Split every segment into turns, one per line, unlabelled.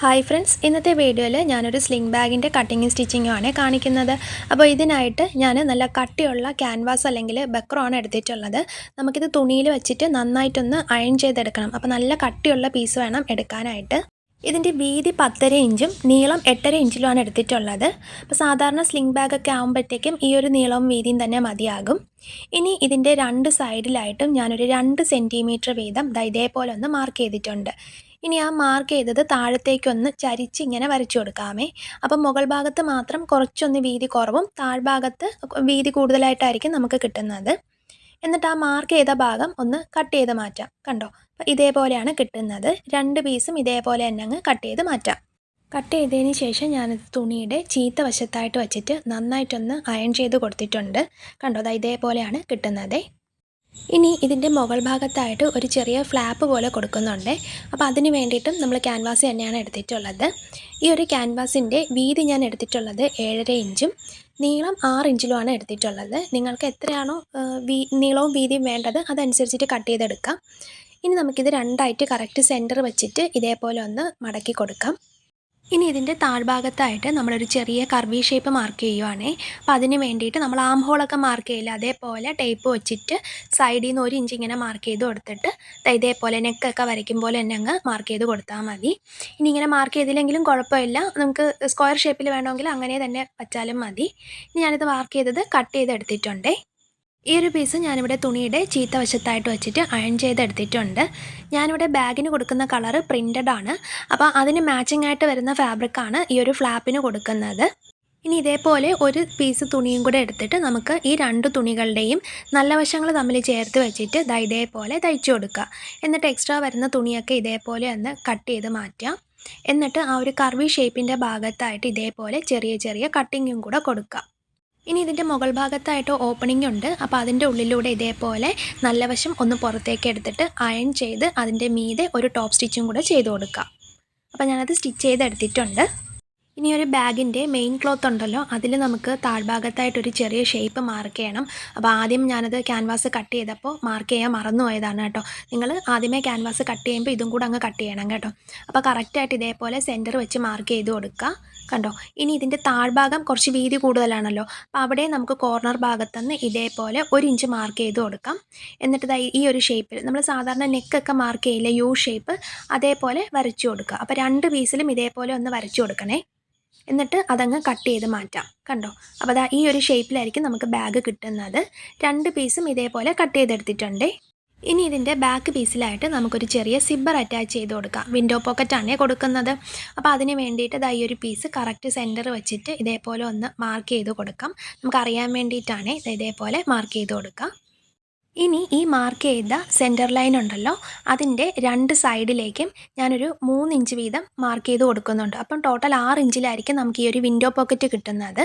Hi friends ഇന്നത്തെ വീഡിയോയിൽ ഞാനൊരു സ്ലിംഗ് ബാഗിന്റെ കട്ടിങ്ങും സ്റ്റിച്ചിങ്ങും ആണ് കാണിക്കുന്നത്. അപ്പോൾ ഇതിനായിട്ട് ഞാൻ നല്ല കട്ടിയുള്ള ക്യാൻവാസ് അല്ലെങ്കിൽ ബക്രോ ആണ് എടുത്തിട്ടുള്ളത്. നമുക്കിത് തുണിയിൽ വെച്ചിട്ട് നന്നായിട്ടൊന്ന് അയൺ ചെയ്തെടുക്കണം. അപ്പോൾ നല്ല കട്ടിയുള്ള പീസ് വേണം എടുക്കാനായിട്ട്. ഇതിന്റെ വീതി പത്തര ഇഞ്ചും നീളം എട്ടര ഇഞ്ചിലുമാണ് എടുത്തിട്ടുള്ളത്. അപ്പോൾ സാധാരണ സ്ലിംഗ് ബാഗൊക്കെ ആകുമ്പോഴത്തേക്കും ഈ ഒരു നീളവും വീതിയും തന്നെ മതിയാകും. ഇനി ഇതിന്റെ രണ്ട് സൈഡിലായിട്ടും ഞാനൊരു രണ്ട് സെന്റിമീറ്റർ വീതം ഇതേപോലെ ഒന്ന് മാർക്ക് ചെയ്തിട്ടുണ്ട്. ഇനി ആ മാർക്ക് ചെയ്തത് താഴത്തേക്കൊന്ന് ചരിച്ച് ഇങ്ങനെ വരച്ചു കൊടുക്കാമേ. അപ്പം മുകൾ ഭാഗത്ത് മാത്രം കുറച്ചൊന്ന് വീതി കുറവും താഴ്ഭാഗത്ത് വീതി കൂടുതലായിട്ടായിരിക്കും നമുക്ക് കിട്ടുന്നത്. എന്നിട്ട് ആ മാർക്ക് ചെയ്ത ഭാഗം ഒന്ന് കട്ട് ചെയ്ത് മാറ്റാം. കണ്ടോ? ഇതേപോലെയാണ് കിട്ടുന്നത്. രണ്ട് പീസും ഇതേപോലെ തന്നെ അങ്ങ് കട്ട് ചെയ്ത് മാറ്റാം. കട്ട് ചെയ്തതിന് ശേഷം ഞാനത് തുണിയുടെ ചീത്ത വശത്തായിട്ട് വെച്ചിട്ട് നന്നായിട്ടൊന്ന് അയൺ ചെയ്ത് കൊടുത്തിട്ടുണ്ട്. കണ്ടോ? അത് ഇതേപോലെയാണ് കിട്ടുന്നത്. ഇനി ഇതിന്റെ മുകൾ ഭാഗത്തായിട്ട് ഒരു ചെറിയ ഫ്ലാപ്പ് പോലെ കൊടുക്കുന്നുണ്ട്. അപ്പോൾ അതിന് വേണ്ടിയിട്ടും നമ്മൾ ക്യാൻവാസ് തന്നെയാണ് എടുത്തിട്ടുള്ളത്. ഈ ഒരു ക്യാൻവാസിന്റെ വീതി ഞാൻ എടുത്തിട്ടുള്ളത് ഏഴര ഇഞ്ചും നീളം ആറ് ഇഞ്ചിലുമാണ് എടുത്തിട്ടുള്ളത്. നിങ്ങൾക്ക് എത്രയാണോ വീ നീളവും വീതിയും വേണ്ടത് അതനുസരിച്ചിട്ട് കട്ട് ചെയ്തെടുക്കാം. ഇനി നമുക്കിത് രണ്ടായിട്ട് കറക്റ്റ് സെന്റർ വെച്ചിട്ട് ഇതേപോലെ ഒന്ന് മടക്കി കൊടുക്കാം. ഇനി ഇതിന്റെ താഴ്ഭാഗത്തായിട്ട് നമ്മളൊരു ചെറിയ കർവി ഷേപ്പ് മാർക്ക് ചെയ്യുവാണേ. അപ്പം അതിന് വേണ്ടിയിട്ട് നമ്മൾ ആം ഹോളൊക്കെ മാർക്ക് ചെയ്യില്ല അതേപോലെ ടേപ്പ് വെച്ചിട്ട് സൈഡിൽ നിന്ന് ഒരു ഇഞ്ച് ഇങ്ങനെ മാർക്ക് ചെയ്ത് കൊടുത്തിട്ട് ഇതേപോലെ നെക്കൊക്കെ വരയ്ക്കും പോലെ തന്നെ അങ്ങ് മാർക്ക് ചെയ്ത് കൊടുത്താൽ മതി. ഇനി ഇങ്ങനെ മാർക്ക് ചെയ്തില്ലെങ്കിലും കുഴപ്പമില്ല. നമുക്ക് സ്ക്വയർ ഷേപ്പിൽ വേണമെങ്കിൽ അങ്ങനെ തന്നെ വച്ചാലും മതി. ഇനി ഞാനിത് മാർക്ക് ചെയ്തത് കട്ട് ചെയ്തെടുത്തിട്ടുണ്ടേ. ഈ ഒരു പീസ് ഞാനിവിടെ തുണിയുടെ ചീത്ത വശത്തായിട്ട് വെച്ചിട്ട് അയൺ ചെയ്തെടുത്തിട്ടുണ്ട്. ഞാനിവിടെ ബാഗിന് കൊടുക്കുന്ന കളറ് പ്രിന്റഡ് ആണ്. അപ്പോൾ അതിന് മാച്ചിങ് ആയിട്ട് വരുന്ന ഫാബ്രിക്കാണ് ഈ ഒരു ഫ്ലാപ്പിന് കൊടുക്കുന്നത്. ഇനി ഇതേപോലെ ഒരു പീസ് തുണിയും കൂടെ എടുത്തിട്ട് നമുക്ക് ഈ രണ്ട് തുണികളുടെയും നല്ല വശങ്ങൾ തമ്മിൽ ചേർത്ത് വെച്ചിട്ട് ദാ ഇതേപോലെ തയ്ച്ചു കൊടുക്കുക. എന്നിട്ട് എക്സ്ട്രാ വരുന്ന തുണിയൊക്കെ ഇതേപോലെ ഒന്ന് കട്ട് ചെയ്ത് മാറ്റാം എന്നിട്ട് ആ ഒരു കർവി ഷേപ്പിന്റെ ഭാഗത്തായിട്ട് ഇതേപോലെ ചെറിയ ചെറിയ കട്ടിങ്ങും കൂടെ കൊടുക്കുക. ഇനി ഇതിന്റെ മുകൾ ഭാഗത്തായിട്ട് ഓപ്പണിംഗ് ഉണ്ട്. അപ്പോൾ അതിന്റെ ഉള്ളിലൂടെ ഇതേപോലെ നല്ല വശം ഒന്ന് പുറത്തേക്ക് എടുത്തിട്ട് അയൺ ചെയ്ത് അതിന്റെ മീതെ ഒരു ടോപ്പ് സ്റ്റിച്ചും കൂടെ ചെയ്ത് കൊടുക്കാം. അപ്പോൾ ഞാനത് സ്റ്റിച്ച് ചെയ്തെടുത്തിട്ടുണ്ട്. ഇനി ഒരു ബാഗിന്റെ മെയിൻ ക്ലോത്ത് ഉണ്ടല്ലോ അതിൽ നമുക്ക് താഴ്ഭാഗത്തായിട്ടൊരു ചെറിയ ഷേപ്പ് മാർക്ക് ചെയ്യണം. അപ്പോൾ ആദ്യം ഞാനത് ക്യാൻവാസ് കട്ട് ചെയ്തപ്പോൾ മാർക്ക് ചെയ്യാൻ മറന്നുപോയതാണ് കേട്ടോ. നിങ്ങൾ ആദ്യമേ ക്യാൻവാസ് കട്ട് ചെയ്യുമ്പോൾ ഇതും കൂടെ അങ്ങ് കട്ട് ചെയ്യണം കേട്ടോ. അപ്പോൾ കറക്റ്റായിട്ട് ഇതേപോലെ സെന്റർ വെച്ച് മാർക്ക് ചെയ്ത് കൊടുക്കുക കണ്ടോ? ഇനി ഇതിന്റെ താഴ്ഭാഗം കുറച്ച് വീതി കൂടുതലാണല്ലോ. അപ്പോൾ അവിടെ നമുക്ക് കോർണർ ഭാഗത്തുനിന്ന് ഇതേപോലെ ഒരു ഇഞ്ച് മാർക്ക് ചെയ്ത് കൊടുക്കാം. എന്നിട്ട് ഈ ഒരു ഷേപ്പിൽ നമ്മൾ സാധാരണ നെക്കൊക്കെ മാർക്ക് ചെയ്യില്ല യു ഷേപ്പ് അതേപോലെ വരച്ചു കൊടുക്കുക. അപ്പോൾ രണ്ട് പീസിലും ഇതേപോലെ ഒന്ന് വരച്ചു കൊടുക്കണേ. എന്നിട്ട് അതങ്ങ് കട്ട് ചെയ്ത് മാറ്റാം. കണ്ടോ? അപ്പോൾ അതാ ഈ ഒരു ഷേപ്പിലായിരിക്കും നമുക്ക് ബാഗ് കിട്ടുന്നത്. രണ്ട് പീസും ഇതേപോലെ കട്ട് ചെയ്തെടുത്തിട്ടുണ്ടേ. ഇനി ഇതിന്റെ ബാക്ക് പീസിലായിട്ട് നമുക്കൊരു ചെറിയ സിബ്ബർ അറ്റാച്ച് ചെയ്ത് കൊടുക്കാം. വിൻഡോ പോക്കറ്റാണ് കൊടുക്കുന്നത്. അപ്പോൾ അതിന് വേണ്ടിയിട്ട് ഇതാ ഈ ഒരു പീസ് കറക്റ്റ് സെന്റർ വെച്ചിട്ട് ഇതേപോലെ ഒന്ന് മാർക്ക് ചെയ്ത് കൊടുക്കാം. നമുക്കറിയാൻ വേണ്ടിയിട്ടാണ് ഇതേപോലെ മാർക്ക് ചെയ്ത് കൊടുക്കാം. ഇനി ഈ മാർക്ക് ചെയ്ത സെന്റർ ലൈൻ ഉണ്ടല്ലോ അതിന്റെ രണ്ട് സൈഡിലേക്കും ഞാനൊരു മൂന്ന് ഇഞ്ച് വീതം മാർക്ക് ചെയ്ത് കൊടുക്കുന്നുണ്ട്. അപ്പം ടോട്ടൽ ആറ് ഇഞ്ചിലായിരിക്കും നമുക്ക് ഈ ഒരു വിൻഡോ പോക്കറ്റ് കിട്ടുന്നത്.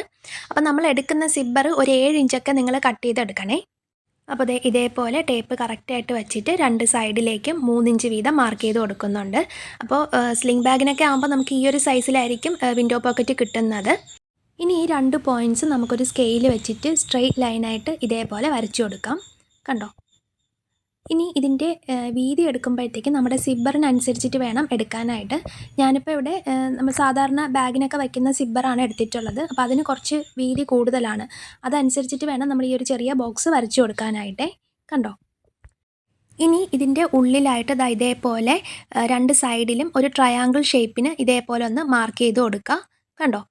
അപ്പം നമ്മൾ എടുക്കുന്ന സിബ്ബർ ഒരു ഏഴ് ഇഞ്ചൊക്കെ നിങ്ങൾ കട്ട് ചെയ്തെടുക്കണേ. അപ്പോൾ ദേ ഇതേപോലെ ടേപ്പ് കറക്റ്റായിട്ട് വെച്ചിട്ട് രണ്ട് സൈഡിലേക്കും മൂന്നിഞ്ച് വീതം മാർക്ക് ചെയ്ത് കൊടുക്കുന്നുണ്ട്. അപ്പോൾ സ്ലിംഗ് ബാഗിനൊക്കെ ആകുമ്പോൾ നമുക്ക് ഈ ഒരു സൈസിലായിരിക്കും വിൻഡോ പോക്കറ്റ് കിട്ടുന്നത്. ഇനി ഈ രണ്ട് പോയിന്റ്സ് നമുക്കൊരു സ്കെയിൽ വെച്ചിട്ട് സ്ട്രെയിറ്റ് ലൈനായിട്ട് ഇതേപോലെ വരച്ചു കൊടുക്കാം. കണ്ടോ? ഇനി ഇതിന്റെ വീതി എടുക്കുമ്പോഴത്തേക്ക് നമ്മുടെ സിബ്ബറിനനുസരിച്ചിട്ട് വേണം എടുക്കാനായിട്ട്. ഞാനിപ്പോൾ ഇവിടെ നമ്മൾ സാധാരണ ബാഗിനൊക്കെ വയ്ക്കുന്ന സിബ്ബറാണ് എടുത്തിട്ടുള്ളത്. അപ്പോൾ അതിന് കുറച്ച് വീതി കൂടുതലാണ്. അതനുസരിച്ചിട്ട് വേണം നമ്മൾ ഈ ഒരു ചെറിയ ബോക്സ് വരച്ചു കൊടുക്കാനായിട്ടേ. കണ്ടോ? ഇനി ഇതിന്റെ ഉള്ളിലായിട്ട് ദാ ഇതേപോലെ രണ്ട് സൈഡിലും ഒരു ട്രയാങ്കിൾ ഷേപ്പിന് ഇതേപോലെ ഒന്ന് മാർക്ക് ചെയ്ത് കൊടുക്കുക കണ്ടോ?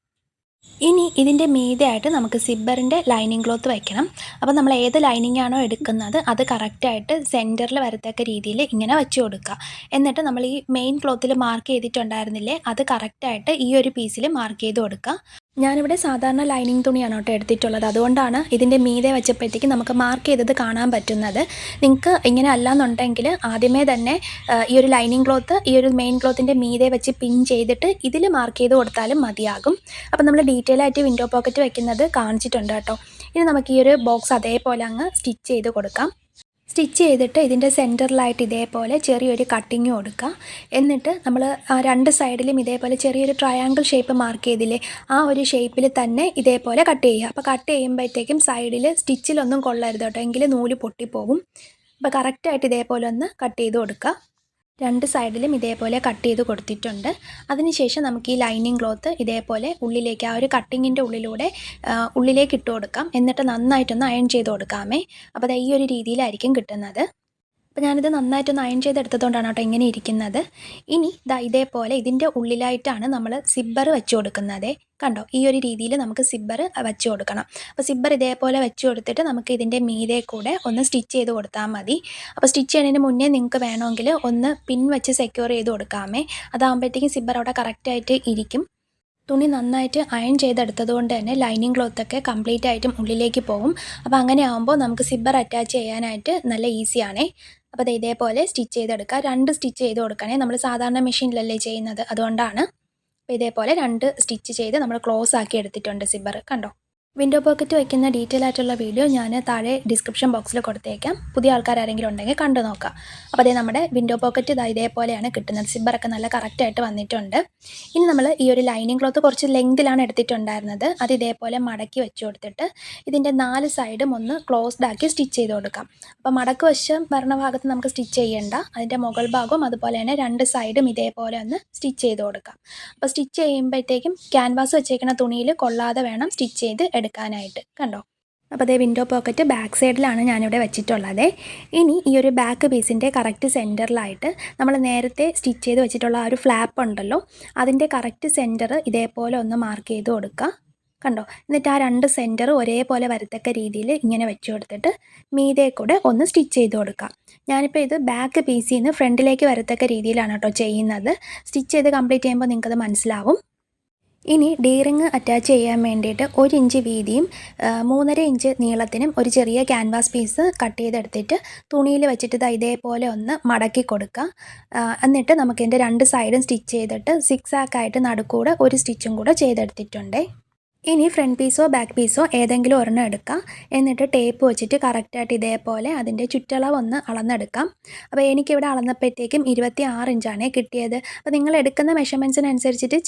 ഇനി ഇതിന്റെ മീതെയായിട്ട് നമുക്ക് സിബ്ബറിന്റെ ലൈനിങ് ക്ലോത്ത് വയ്ക്കണം അപ്പോൾ നമ്മൾ ഏത് ലൈനിങ് ആണോ എടുക്കുന്നത് അത് കറക്റ്റായിട്ട് സെന്ററിൽ വരത്തക്ക രീതിയിൽ ഇങ്ങനെ വെച്ച് കൊടുക്കുക. എന്നിട്ട് നമ്മൾ ഈ മെയിൻ ക്ലോത്തിൽ മാർക്ക് ചെയ്തിട്ടുണ്ടായിരുന്നില്ലേ അത് കറക്റ്റായിട്ട് ഈ ഒരു പീസിൽ മാർക്ക് ചെയ്ത് കൊടുക്കുക. ഞാനിവിടെ സാധാരണ ലൈനിങ് തുണിയാണ് കേട്ടോ എടുത്തിട്ടുള്ളത്. അതുകൊണ്ടാണ് ഇതിന്റെ മീതെ വെച്ചപ്പോഴത്തേക്ക് നമുക്ക് മാർക്ക് ചെയ്തത് കാണാൻ പറ്റുന്നത്. നിങ്ങൾക്ക് ഇങ്ങനെ അല്ലാന്നുണ്ടെങ്കിൽ ആദ്യമേ തന്നെ ഈ ഒരു ലൈനിങ് ക്ലോത്ത് ഈ ഒരു മെയിൻ ക്ലോത്തിന്റെ മീതെ വെച്ച് പിൻ ചെയ്തിട്ട് ഇതിൽ മാർക്ക് ചെയ്ത് കൊടുത്താലും മതിയാകും. അപ്പോൾ നമ്മൾ ഡീറ്റെയിൽ ആയിട്ട് വിൻഡോ പോക്കറ്റ് വെക്കുന്നത് കാണിച്ചിട്ടുണ്ട് കേട്ടോ. ഇനി നമുക്ക് ഈ ഒരു ബോക്സ് അതേപോലെ അങ്ങ് സ്റ്റിച്ച് ചെയ്ത് കൊടുക്കാം. സ്റ്റിച്ച് ചെയ്തിട്ട് ഇതിന്റെ സെന്ററിലായിട്ട് ഇതേപോലെ ചെറിയൊരു കട്ടിങ് കൊടുക്കുക. എന്നിട്ട് നമ്മൾ രണ്ട് സൈഡിലും ഇതേപോലെ ചെറിയൊരു ട്രയാങ്കിൾ ഷേപ്പ് മാർക്ക് ചെയ്തില്ലേ ആ ഒരു ഷേപ്പിൽ തന്നെ ഇതേപോലെ കട്ട് ചെയ്യുക. അപ്പോൾ കട്ട് ചെയ്യുമ്പോഴത്തേക്കും സൈഡിൽ സ്റ്റിച്ചിലൊന്നും കൊള്ളരുത് കേട്ടോ. എങ്കിൽ നൂൽ പൊട്ടിപ്പോകും അപ്പോൾ കറക്റ്റായിട്ട് ഇതേപോലെ ഒന്ന് കട്ട് ചെയ്ത് കൊടുക്കുക. രണ്ട് സൈഡിലും ഇതേപോലെ കട്ട് ചെയ്ത് കൊടുത്തിട്ടുണ്ട്. അതിനുശേഷം നമുക്ക് ഈ ലൈനിങ് ക്ലോത്ത് ഇതേപോലെ ഉള്ളിലേക്ക് ആ ഒരു കട്ടിങ്ങിന്റെ ഉള്ളിലൂടെ ഉള്ളിലേക്ക് ഇട്ട് കൊടുക്കാം. എന്നിട്ട് നന്നായിട്ടൊന്ന് അയൺ ചെയ്ത് കൊടുക്കാമേ. അപ്പോൾ ഈ ഒരു രീതിയിലായിരിക്കും കിട്ടുന്നത്. അപ്പോൾ ഞാനിത് നന്നായിട്ടൊന്ന് അയൺ ചെയ്തെടുത്തതുകൊണ്ടാണ് കേട്ടോ ഇങ്ങനെ ഇരിക്കുന്നത്. ഇനി ദാ ഇതേപോലെ ഇതിന്റെ ഉള്ളിലായിട്ടാണ് നമ്മൾ സിബ്ബർ വെച്ച് കൊടുക്കുന്നത്. കണ്ടോ? ഈ ഒരു രീതിയിൽ നമുക്ക് സിബ്ബർ വെച്ച് കൊടുക്കണം. അപ്പോൾ സിബ്ബർ ഇതേപോലെ വെച്ച് കൊടുത്തിട്ട് നമുക്ക് ഇതിന്റെ മീതെ കൂടെ ഒന്ന് സ്റ്റിച്ച് ചെയ്ത് കൊടുത്താൽ മതി. അപ്പോൾ സ്റ്റിച്ച് ചെയ്യുന്നതിന് മുന്നേ നിങ്ങൾക്ക് വേണമെങ്കിൽ ഒന്ന് പിൻ വെച്ച് സെക്യൂർ ചെയ്ത് കൊടുക്കാമേ. അതാകുമ്പോഴത്തേക്കും സിബ്ബർ അവിടെ കറക്റ്റായിട്ട് ഇരിക്കും. തുണി നന്നായിട്ട് അയൺ ചെയ്തെടുത്തത് കൊണ്ട് തന്നെ ലൈനിങ് ക്ലോത്തൊക്കെ കംപ്ലീറ്റ് ആയിട്ടും ഉള്ളിലേക്ക് പോകും. അപ്പോൾ അങ്ങനെ ആകുമ്പോൾ നമുക്ക് സിബ്ബർ അറ്റാച്ച് ചെയ്യാനായിട്ട് നല്ല ഈസിയാണേ. അപ്പോൾ അത് ഇതേപോലെ സ്റ്റിച്ച് ചെയ്തെടുക്കുക. രണ്ട് സ്റ്റിച്ച് ചെയ്ത് കൊടുക്കണേ. നമ്മൾ സാധാരണ മെഷീനിലല്ലേ ചെയ്യുന്നത്. അതുകൊണ്ടാണ്. അപ്പോൾ ഇതേപോലെ രണ്ട് സ്റ്റിച്ച് ചെയ്ത് നമ്മൾ ക്ലോസ് ആക്കി എടുത്തിട്ടുണ്ട് സിബ്ബർ. കണ്ടോ? വിൻഡോ പോക്കറ്റ് വയ്ക്കുന്ന ഡീറ്റെയിൽ ആയിട്ടുള്ള വീഡിയോ ഞാൻ താഴെ ഡിസ്ക്രിപ്ഷൻ ബോക്സിൽ കൊടുത്തേക്കാം. പുതിയ ആൾക്കാർ ആരെങ്കിലും ഉണ്ടെങ്കിൽ കണ്ടു നോക്കാം. അപ്പോൾ അതേ നമ്മുടെ വിൻഡോ പോക്കറ്റ് ഇതാ ഇതേപോലെയാണ് കിട്ടുന്നത്. സിബ്ബറൊക്കെ നല്ല കറക്റ്റായിട്ട് വന്നിട്ടുണ്ട്. ഇനി നമ്മൾ ഈ ഒരു ലൈനിങ് ക്ലോത്ത് കുറച്ച് ലെങ്തിലാണ് എടുത്തിട്ടുണ്ടായിരുന്നത്. അത് ഇതേപോലെ മടക്കി വെച്ച് കൊടുത്തിട്ട് ഇതിന്റെ നാല് സൈഡും ഒന്ന് ക്ലോസ്ഡ് ആക്കി സ്റ്റിച്ച് ചെയ്ത് കൊടുക്കാം. അപ്പോൾ മടക്ക് വശം വരണ ഭാഗത്ത് നമുക്ക് സ്റ്റിച്ച് ചെയ്യേണ്ട. അതിന്റെ മുകൾ ഭാഗവും അതുപോലെ തന്നെ രണ്ട് സൈഡും ഇതേപോലെ ഒന്ന് സ്റ്റിച്ച് ചെയ്ത് കൊടുക്കാം. അപ്പോൾ സ്റ്റിച്ച് ചെയ്യുമ്പോഴത്തേക്കും ക്യാൻവാസ് വെച്ചേക്കുന്ന തുണിയിൽ കൊള്ളാതെ വേണം സ്റ്റിച്ച് ചെയ്ത് എടുക്കാനായിട്ട്. കണ്ടോ? അപ്പോൾ അതേ വിൻഡോ പോക്കറ്റ് ബാക്ക് സൈഡിലാണ് ഞാനിവിടെ വെച്ചിട്ടുള്ളത്. ഇനി ഈ ഒരു ബാക്ക് പീസിന്റെ കറക്റ്റ് സെന്ററിലായിട്ട് നമ്മൾ നേരത്തെ സ്റ്റിച്ച് ചെയ്ത് വെച്ചിട്ടുള്ള ആ ഒരു ഫ്ലാപ്പ് ഉണ്ടല്ലോ അതിന്റെ കറക്റ്റ് സെന്റർ ഇതേപോലെ ഒന്ന് മാർക്ക് ചെയ്ത് കൊടുക്കുക കണ്ടോ? എന്നിട്ട് ആ രണ്ട് സെന്റർ ഒരേപോലെ വരത്തക്ക രീതിയിൽ ഇങ്ങനെ വെച്ച് കൊടുത്തിട്ട് മീതെ കൂടെ ഒന്ന് സ്റ്റിച്ച് ചെയ്ത് കൊടുക്കാം. ഞാനിപ്പോൾ ഇത് ബാക്ക് പീസിൽ നിന്ന് ഫ്രണ്ടിലേക്ക് വരത്തക്ക രീതിയിലാണ് കേട്ടോ ചെയ്യുന്നത്. സ്റ്റിച്ച് ചെയ്ത് കംപ്ലീറ്റ് ചെയ്യുമ്പോൾ നിങ്ങൾക്കത് മനസ്സിലാവും. ഇനി ഡീറിങ് അറ്റാച്ച് ചെയ്യാൻ വേണ്ടിയിട്ട് ഒരു ഇഞ്ച് വീതിയും മൂന്നര ഇഞ്ച് നീളത്തിനും ഒരു ചെറിയ ക്യാൻവാസ് പീസ് കട്ട് ചെയ്തെടുത്തിട്ട് തുണിയിൽ വെച്ചിട്ട് ഇതേപോലെ ഒന്ന് മടക്കി കൊടുക്കുക. എന്നിട്ട് നമുക്കിതിന്റെ രണ്ട് സൈഡും സ്റ്റിച്ച് ചെയ്തിട്ട് സിക്സ് ആക്കായിട്ട് നടുക്കൂടെ ഒരു സ്റ്റിച്ചും കൂടെ ചെയ്തെടുത്തിട്ടുണ്ട്. ഇനി ഫ്രണ്ട് പീസോ ബാക്ക് പീസോ ഏതെങ്കിലും ഒരെണ്ണം എടുക്കാം. എന്നിട്ട് ടേപ്പ് വെച്ചിട്ട് കറക്റ്റായിട്ട് ഇതേപോലെ അതിന്റെ ചുറ്റളവ് ഒന്ന് അളന്നെടുക്കാം. അപ്പോൾ എനിക്കിവിടെ അളന്നപ്പോഴത്തേക്കും ഇരുപത്തി ആറ് ഇഞ്ചാണ് കിട്ടിയത്. അപ്പോൾ നിങ്ങൾ എടുക്കുന്ന മെഷർമെന്റ്സിനനുസരിച്ചിട്ട്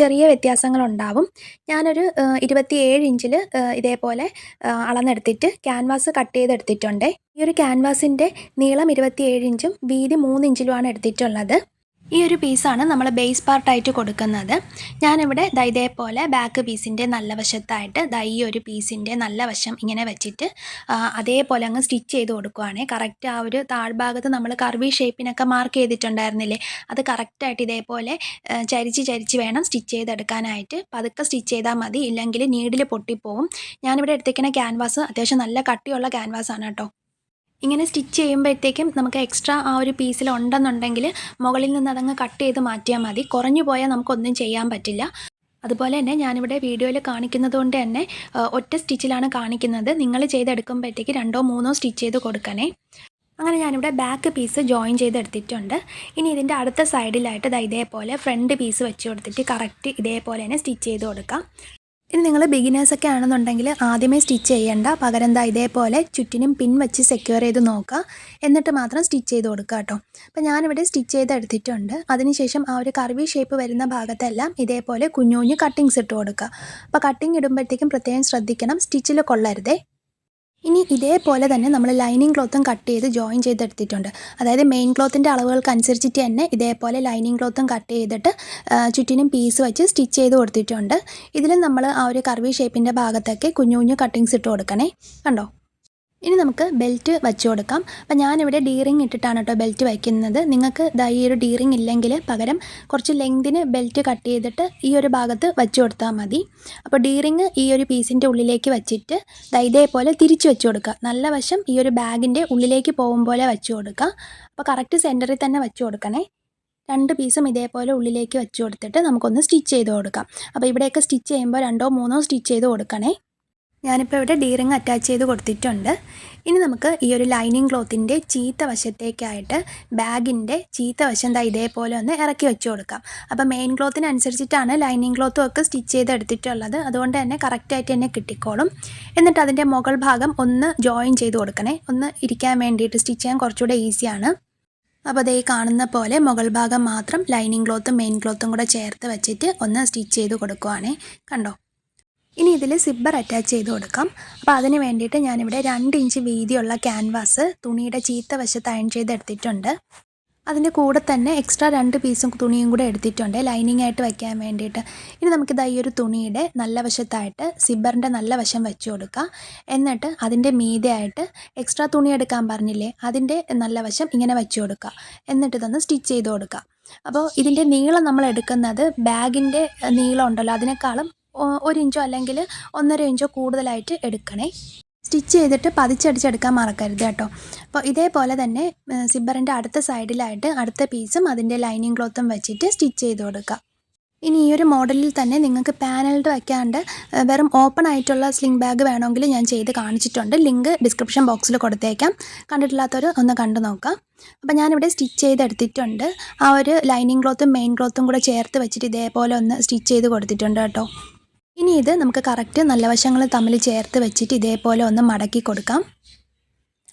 ചെറിയ വ്യത്യാസങ്ങളുണ്ടാവും. ഞാനൊരു ഇരുപത്തി ഏഴ് ഇഞ്ചിൽ ഇതേപോലെ അളന്നെടുത്തിട്ട് ക്യാൻവാസ് കട്ട് ചെയ്തെടുത്തിട്ടുണ്ട്. ഈ ഒരു ക്യാൻവാസിന്റെ നീളം ഇരുപത്തിയേഴ് ഇഞ്ചും വീതി മൂന്ന് ഇഞ്ചിലുമാണ് എടുത്തിട്ടുള്ളത്. ഈ ഒരു പീസാണ് നമ്മൾ ബേസ് പാർട്ടായിട്ട് കൊടുക്കുന്നത്. ഞാനിവിടെ ദാ ഇതേപോലെ ബാക്ക് പീസിന്റെ നല്ല വശത്തായിട്ട് ദാ ഈ ഒരു പീസിന്റെ നല്ല വശം ഇങ്ങനെ വെച്ചിട്ട് അതേപോലെ അങ്ങ് സ്റ്റിച്ച് ചെയ്ത് കൊടുക്കുവാണേ. കറക്റ്റ് ആ ഒരു താഴ്ഭാഗത്ത് നമ്മൾ കർവി ഷേപ്പിനൊക്കെ മാർക്ക് ചെയ്തിട്ടുണ്ടായിരുന്നില്ലേ? അത് കറക്റ്റായിട്ട് ഇതേപോലെ ചരിച്ച് ചരിച്ച് വേണം സ്റ്റിച്ച് ചെയ്തെടുക്കാനായിട്ട്. പതുക്കെ സ്റ്റിച്ച് ചെയ്താൽ മതി. ഇല്ലെങ്കിൽ നീഡിൽ പൊട്ടിപ്പോവും. ഞാനിവിടെ എടുത്തേക്കുന്ന ക്യാൻവാസ് അത്യാവശ്യം നല്ല കട്ടിയുള്ള ക്യാൻവാസാണ് കേട്ടോ. ഇങ്ങനെ സ്റ്റിച്ച് ചെയ്യുമ്പോഴത്തേക്കും നമുക്ക് എക്സ്ട്രാ ആ ഒരു പീസിൽ ഉണ്ടെന്നുണ്ടെങ്കിൽ മുകളിൽ നിന്ന് അതങ്ങ് കട്ട് ചെയ്ത് മാറ്റിയാൽ മതി. കുറഞ്ഞു പോയാൽ നമുക്കൊന്നും ചെയ്യാൻ പറ്റില്ല. അതുപോലെ തന്നെ ഞാനിവിടെ വീഡിയോയിൽ കാണിക്കുന്നത് കൊണ്ട് തന്നെ ഒറ്റ സ്റ്റിച്ചിലാണ് കാണിക്കുന്നത്. നിങ്ങൾ ചെയ്തെടുക്കുമ്പോഴത്തേക്ക് രണ്ടോ മൂന്നോ സ്റ്റിച്ച് ചെയ്ത് കൊടുക്കണേ. അങ്ങനെ ഞാനിവിടെ ബാക്ക് പീസ് ജോയിൻ ചെയ്തെടുത്തിട്ടുണ്ട്. ഇനി ഇതിന്റെ അടുത്ത സൈഡിലായിട്ട് ഇതേപോലെ ഫ്രണ്ട് പീസ് വെച്ച് കൊടുത്തിട്ട് കറക്റ്റ് ഇതേപോലെ തന്നെ സ്റ്റിച്ച് ചെയ്ത് കൊടുക്കാം. ഇനി നിങ്ങൾ ബിഗിനേഴ്സൊക്കെ ആണെന്നുണ്ടെങ്കിൽ ആദ്യമേ സ്റ്റിച്ച് ചെയ്യേണ്ട. പകരം എന്താ ഇതേപോലെ ചുറ്റിനും പിൻ വെച്ച് സെക്യൂർ ചെയ്ത് നോക്കുക എന്നിട്ട് മാത്രം സ്റ്റിച്ച് ചെയ്ത് കൊടുക്കുക കേട്ടോ അപ്പോൾ ഞാനിവിടെ സ്റ്റിച്ച് ചെയ്ത് എടുത്തിട്ടുണ്ട്. അതിനുശേഷം ആ ഒരു കർവി ഷേപ്പ് വരുന്ന ഭാഗത്തെല്ലാം ഇതേപോലെ കുഞ്ഞു കുഞ്ഞു കട്ടിങ്സ് ഇട്ട് കൊടുക്കുക അപ്പോൾ കട്ടിങ് ഇടുമ്പോഴത്തേക്കും പ്രത്യേകം ശ്രദ്ധിക്കണം. സ്റ്റിച്ചിൽ കൊള്ളരുതേ. ഇനി ഇതേപോലെ തന്നെ നമ്മൾ ലൈനിങ് ക്ലോത്തും കട്ട് ചെയ്ത് ജോയിൻ ചെയ്തെടുത്തിട്ടുണ്ട്. അതായത് മെയിൻ ക്ലോത്തിന്റെ അളവുകൾക്ക് അനുസരിച്ചിട്ട് തന്നെ ഇതേപോലെ ലൈനിങ് ക്ലോത്തും കട്ട് ചെയ്തിട്ട് ചുറ്റിനും പീസ് വെച്ച് സ്റ്റിച്ച് ചെയ്ത് കൊടുത്തിട്ടുണ്ട്. ഇതിലും നമ്മൾ ആ ഒരു കർവി ഷേപ്പിന്റെ ഭാഗത്തൊക്കെ കുഞ്ഞു കുഞ്ഞു കട്ടിങ്സ് ഇട്ട് കൊടുക്കണേ. കണ്ടോ? ഇനി നമുക്ക് ബെൽറ്റ് വെച്ച് കൊടുക്കാം. അപ്പം ഞാനിവിടെ ഡീറിങ് ഇട്ടിട്ടാണ് കേട്ടോ ബെൽറ്റ് വയ്ക്കുന്നത്. നിങ്ങൾക്ക് ദാ ഈ ഒരു ഡീറിങ് ഇല്ലെങ്കിൽ പകരം കുറച്ച് ലെങ്തിന് ബെൽറ്റ് കട്ട് ചെയ്തിട്ട് ഈ ഒരു ഭാഗത്ത് വെച്ച് കൊടുത്താൽ മതി. അപ്പോൾ ഡീറിങ് ഈ ഒരു പീസിന്റെ ഉള്ളിലേക്ക് വെച്ചിട്ട് ദാ ഇതേപോലെ തിരിച്ച് വെച്ച് കൊടുക്കുക. നല്ല വശം ഈ ഒരു ബാഗിന്റെ ഉള്ളിലേക്ക് പോകും പോലെ വെച്ച് കൊടുക്കുക. അപ്പോൾ കറക്റ്റ് സെന്ററിൽ തന്നെ വെച്ച് കൊടുക്കണേ. രണ്ട് പീസും ഇതേപോലെ ഉള്ളിലേക്ക് വെച്ച് കൊടുത്തിട്ട് നമുക്കൊന്ന് സ്റ്റിച്ച് ചെയ്ത് കൊടുക്കാം. അപ്പോൾ ഇവിടെയൊക്കെ സ്റ്റിച്ച് ചെയ്യുമ്പോൾ രണ്ടോ മൂന്നോ സ്റ്റിച്ച് ചെയ്ത് കൊടുക്കണേ. ഞാനിപ്പോൾ ഇവിടെ ഡീറിങ് അറ്റാച്ച് ചെയ്ത് കൊടുത്തിട്ടുണ്ട്. ഇനി നമുക്ക് ഈ ഒരു ലൈനിങ് ക്ലോത്തിന്റെ ചീത്ത വശത്തേക്കായിട്ട് ബാഗിന്റെ ചീത്ത വശം ദാ ഇതേപോലെ ഒന്ന് ഇറക്കി വെച്ച് കൊടുക്കാം. അപ്പോൾ മെയിൻ ക്ലോത്തിനനുസരിച്ചിട്ടാണ് ലൈനിങ് ക്ലോത്തും ഒക്കെ സ്റ്റിച്ച് ചെയ്ത് എടുത്തിട്ടുള്ളത്. അതുകൊണ്ട് തന്നെ കറക്റ്റായിട്ട് തന്നെ കിട്ടിക്കോളും. എന്നിട്ട് അതിന്റെ മുകൾ ഭാഗം ഒന്ന് ജോയിൻ ചെയ്ത് കൊടുക്കണേ. ഒന്ന് ഇരിക്കാൻ വേണ്ടിയിട്ട് സ്റ്റിച്ച് ചെയ്യാൻ കുറച്ചുകൂടെ ഈസിയാണ് അപ്പോൾ അതേ കാണുന്ന പോലെ മുകൾ ഭാഗം മാത്രം ലൈനിങ് ക്ലോത്തും മെയിൻ ക്ലോത്തും കൂടെ ചേർത്ത് വെച്ചിട്ട് ഒന്ന് സ്റ്റിച്ച് ചെയ്ത് കൊടുക്കുവാണേ. കണ്ടോ? ഇനി ഇതിൽ സിബ്ബർ അറ്റാച്ച് ചെയ്ത് കൊടുക്കാം. അപ്പോൾ അതിന് വേണ്ടിയിട്ട് ഞാനിവിടെ രണ്ട് ഇഞ്ച് വീതിയുള്ള ക്യാൻവാസ് തുണിയുടെ ചീത്ത വശത്ത് അയൺ ചെയ്തെടുത്തിട്ടുണ്ട് അതിന്റെ കൂടെ തന്നെ എക്സ്ട്രാ രണ്ട് പീസും തുണിയും കൂടെ എടുത്തിട്ടുണ്ട്. ലൈനിങ് ആയിട്ട് വയ്ക്കാൻ വേണ്ടിയിട്ട്. ഇനി നമുക്കിത് ഈ ഒരു തുണിയുടെ നല്ല വശത്തായിട്ട് സിബ്ബറിന്റെ നല്ല വശം വെച്ച് കൊടുക്കാം. എന്നിട്ട് അതിന്റെ മീതെയായിട്ട് എക്സ്ട്രാ തുണി എടുക്കാൻ പറഞ്ഞില്ലേ അതിന്റെ നല്ല വശം ഇങ്ങനെ വെച്ച് കൊടുക്കുക എന്നിട്ട് ഇതൊന്ന് സ്റ്റിച്ച് ചെയ്ത് കൊടുക്കുക അപ്പോൾ ഇതിന്റെ നീളം നമ്മൾ എടുക്കുന്നത് ബാഗിന്റെ നീളം ഉണ്ടല്ലോ അതിനേക്കാളും ഒരു ഇഞ്ചോ അല്ലെങ്കിൽ ഒന്നര ഇഞ്ചോ കൂടുതലായിട്ട് എടുക്കണേ. സ്റ്റിച്ച് ചെയ്തിട്ട് പതിച്ചടിച്ചെടുക്കാൻ മറക്കരുത് കേട്ടോ. അപ്പോൾ ഇതേപോലെ തന്നെ സിബ്ബറിന്റെ അടുത്ത സൈഡിലായിട്ട് അടുത്ത പീസും അതിന്റെ ലൈനിങ് ക്ലോത്തും വെച്ചിട്ട് സ്റ്റിച്ച് ചെയ്ത് കൊടുക്കുക ഇനി ഈ ഒരു മോഡലിൽ തന്നെ നിങ്ങൾക്ക് പാനൽഡ് വയ്ക്കാണ്ട് വെറും ഓപ്പൺ ആയിട്ടുള്ള സ്ലിംഗ് ബാഗ് വേണമെങ്കിൽ ഞാൻ ചെയ്ത് കാണിച്ചിട്ടുണ്ട്. ലിങ്ക് ഡിസ്ക്രിപ്ഷൻ ബോക്സിൽ കൊടുത്തേക്കാം. കണ്ടിട്ടില്ലാത്തവർ ഒന്ന് കണ്ടു നോക്കാം. അപ്പോൾ ഞാനിവിടെ സ്റ്റിച്ച് ചെയ്തെടുത്തിട്ടുണ്ട് ആ ഒരു ലൈനിങ് ക്ലോത്തും മെയിൻ ക്ലോത്തും കൂടെ ചേർത്ത് വെച്ചിട്ട് ഇതേപോലെ ഒന്ന് സ്റ്റിച്ച് ചെയ്ത് കൊടുത്തിട്ടുണ്ട് കേട്ടോ. ഇനി ഇത് നമുക്ക് കറക്റ്റ് നല്ല വശങ്ങൾ തമ്മിൽ ചേർത്ത് വെച്ചിട്ട് ഇതേപോലെ ഒന്ന് മടക്കി കൊടുക്കാം.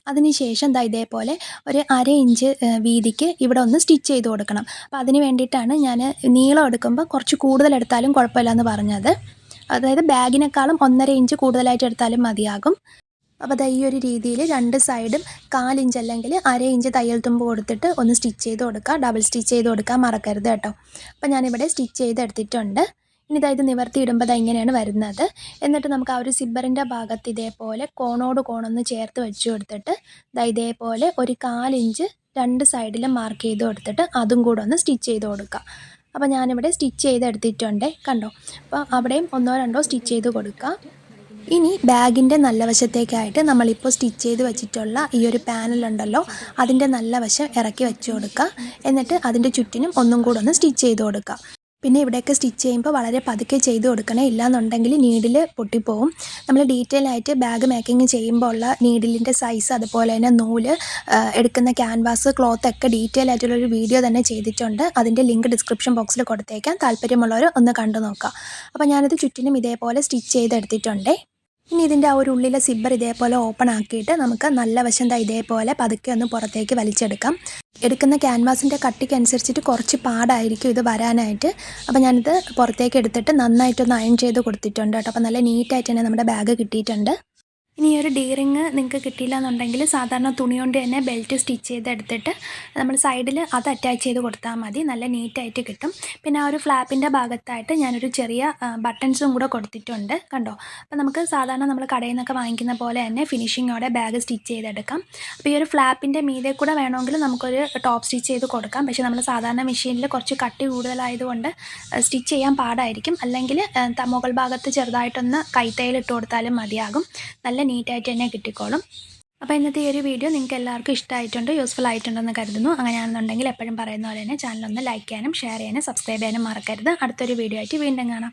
അതിനുശേഷം ദാ ഇതേപോലെ ഒരു അര ഇഞ്ച് വീതിക്ക് ഇവിടെ ഒന്ന് സ്റ്റിച്ച് ചെയ്ത് കൊടുക്കണം. അപ്പോൾ അതിന് വേണ്ടിയിട്ടാണ് ഞാൻ നീളം എടുക്കുമ്പോൾ കുറച്ച് കൂടുതൽ എടുത്താലും കുഴപ്പമില്ല എന്ന് പറഞ്ഞത്. അതായത് ബാഗിനേക്കാളും ഒന്നര ഇഞ്ച് കൂടുതലായിട്ട് എടുത്താലും മതിയാകും. അപ്പോൾ ദാ ഈ ഒരു രീതിയിൽ രണ്ട് സൈഡും കാലിഞ്ച് അല്ലെങ്കിൽ അര ഇഞ്ച് തയ്യൽ തുമ്പ് കൊടുത്തിട്ട് ഒന്ന് സ്റ്റിച്ച് ചെയ്ത് കൊടുക്കുക ഡബിൾ സ്റ്റിച്ച് ചെയ്ത് കൊടുക്കാൻ മറക്കരുത് കേട്ടോ. അപ്പോൾ ഞാനിവിടെ സ്റ്റിച്ച് ചെയ്തെടുത്തിട്ടുണ്ട് ഇനി ഇതാ ഇത് നിവർത്തി ഇടുമ്പോൾ അത് ഇങ്ങനെയാണ് വരുന്നത്. എന്നിട്ട് നമുക്ക് ആ ഒരു സിബ്ബറിന്റെ ഭാഗത്ത് ഇതേപോലെ കോണോട് കോണൊന്ന് ചേർത്ത് വെച്ച് കൊടുത്തിട്ട് ദാ ഇതേപോലെ ഒരു കാലിഞ്ച് രണ്ട് സൈഡിലും മാർക്ക് ചെയ്ത് കൊടുത്തിട്ട് അതും കൂടെ ഒന്ന് സ്റ്റിച്ച് ചെയ്ത് കൊടുക്കുക അപ്പോൾ ഞാനിവിടെ സ്റ്റിച്ച് ചെയ്തെടുത്തിട്ടുണ്ട് കണ്ടോ? അപ്പോൾ അവിടെയും ഒന്നോ രണ്ടോ സ്റ്റിച്ച് ചെയ്ത് കൊടുക്കുക ഇനി ബാഗിന്റെ നല്ല വശത്തേക്കായിട്ട് നമ്മളിപ്പോൾ സ്റ്റിച്ച് ചെയ്ത് വെച്ചിട്ടുള്ള ഈ ഒരു പാനലുണ്ടല്ലോ അതിന്റെ നല്ല വശം ഇറക്കി വെച്ച് കൊടുക്കുക എന്നിട്ട് അതിന്റെ ചുറ്റിനും ഒന്നും കൂടെ ഒന്ന് സ്റ്റിച്ച് ചെയ്ത് കൊടുക്കുക പിന്നെ ഇവിടെയൊക്കെ സ്റ്റിച്ച് ചെയ്യുമ്പോൾ വളരെ പതുക്കെ ചെയ്ത് കൊടുക്കണേ. ഇല്ലാന്നുണ്ടെങ്കിൽ നീഡിൽ പൊട്ടിപ്പോവും. നമ്മൾ ഡീറ്റെയിൽ ആയിട്ട് ബാഗ് മേക്കിംഗ് ചെയ്യുമ്പോൾ ഉള്ള നീഡിലിന്റെ സൈസ് അതുപോലെ തന്നെ നൂൽ എടുക്കുന്ന ക്യാൻവാസ് ക്ലോത്ത് ഒക്കെ ഡീറ്റെയിൽ ആയിട്ടുള്ളൊരു വീഡിയോ തന്നെ ചെയ്തിട്ടുണ്ട്. അതിന്റെ ലിങ്ക് ഡിസ്ക്രിപ്ഷൻ ബോക്സിൽ കൊടുത്തേക്കാം. താല്പര്യമുള്ളവർ ഒന്ന് കണ്ടു നോക്കാം അപ്പോൾ ഞാനത് ചുറ്റിനും ഇതേപോലെ സ്റ്റിച്ച് ചെയ്തെടുത്തിട്ടുണ്ടേ. ഇനി ഇതിന്റെ ആ ഒരു ഉള്ളിലെ സിബ്ബർ ഇതേപോലെ ഓപ്പൺ ആക്കിയിട്ട് നമുക്ക് നല്ല വശം ദാ ഇതേപോലെ പതുക്കെ ഒന്ന് പുറത്തേക്ക് വലിച്ചെടുക്കാം. എടുക്കുന്ന ക്യാൻവാസിന്റെ കട്ടിക്ക് അനുസരിച്ചിട്ട് കുറച്ച് പാടായിരിക്കും ഇത് വരാനായിട്ട്. അപ്പോൾ ഞാനിത് പുറത്തേക്ക് എടുത്തിട്ട് നന്നായിട്ടൊന്ന് അയൺ ചെയ്ത് കൊടുത്തിട്ടുണ്ട് കേട്ടോ. അപ്പോൾ നല്ല നീറ്റായിട്ട് തന്നെ നമ്മുടെ ബാഗ് കിട്ടിയിട്ടുണ്ട്. ഇനി ഒരു ഡീറിങ് നിങ്ങൾക്ക് കിട്ടിയില്ല എന്നുണ്ടെങ്കിൽ സാധാരണ തുണി കൊണ്ട് തന്നെ ബെൽറ്റ് സ്റ്റിച്ച് ചെയ്തെടുത്തിട്ട് നമ്മൾ സൈഡിൽ അത് അറ്റാച്ച് ചെയ്ത് കൊടുത്താൽ മതി. നല്ല നീറ്റായിട്ട് കിട്ടും. പിന്നെ ആ ഒരു ഫ്ലാപ്പിന്റെ ഭാഗത്തായിട്ട് ഞാനൊരു ചെറിയ ബട്ടൺസും കൂടെ കൊടുത്തിട്ടുണ്ട്. കണ്ടോ? അപ്പോൾ നമുക്ക് സാധാരണ നമ്മൾ കടയിൽ നിന്നൊക്കെ വാങ്ങിക്കുന്ന പോലെ തന്നെ ഫിനിഷിങ്ങോടെ ബാഗ് സ്റ്റിച്ച് ചെയ്തെടുക്കാം. അപ്പോൾ ഈ ഒരു ഫ്ലാപ്പിന്റെ മീതെ കൂടെ വേണമെങ്കിൽ നമുക്കൊരു ടോപ്പ് സ്റ്റിച്ച് ചെയ്ത് കൊടുക്കാം. പക്ഷേ നമ്മൾ സാധാരണ മെഷീനിൽ കുറച്ച് കട്ടി കൂടുതലായതുകൊണ്ട് സ്റ്റിച്ച് ചെയ്യാൻ പാടായിരിക്കും. അല്ലെങ്കിൽ മുകൾ ഭാഗത്ത് ചെറുതായിട്ടൊന്ന് കൈത്തയിൽ ഇട്ട് കൊടുത്താലും മതിയാകും. നല്ല നീറ്റായിട്ട് തന്നെ കിട്ടിക്കോളും. അപ്പോൾ ഇന്നത്തെ ഈ ഒരു വീഡിയോ നിങ്ങൾക്ക് എല്ലാവർക്കും ഇഷ്ടമായിട്ടുണ്ടോ യൂസ്ഫുൾ ആയിട്ടുണ്ടെന്ന് കരുതുന്നു. അങ്ങനെയാണെന്നുണ്ടെങ്കിൽ എപ്പോഴും പറയുന്ന പോലെ തന്നെ ചാനൽ ഒന്ന് ലൈക്ക് ചെയ്യാനും ഷെയർ ചെയ്യാനും സബ്സ്ക്രൈബ് ചെയ്യാനും മറക്കരുത്. അടുത്തൊരു വീഡിയോ ആയിട്ട് വീണ്ടും കാണാം.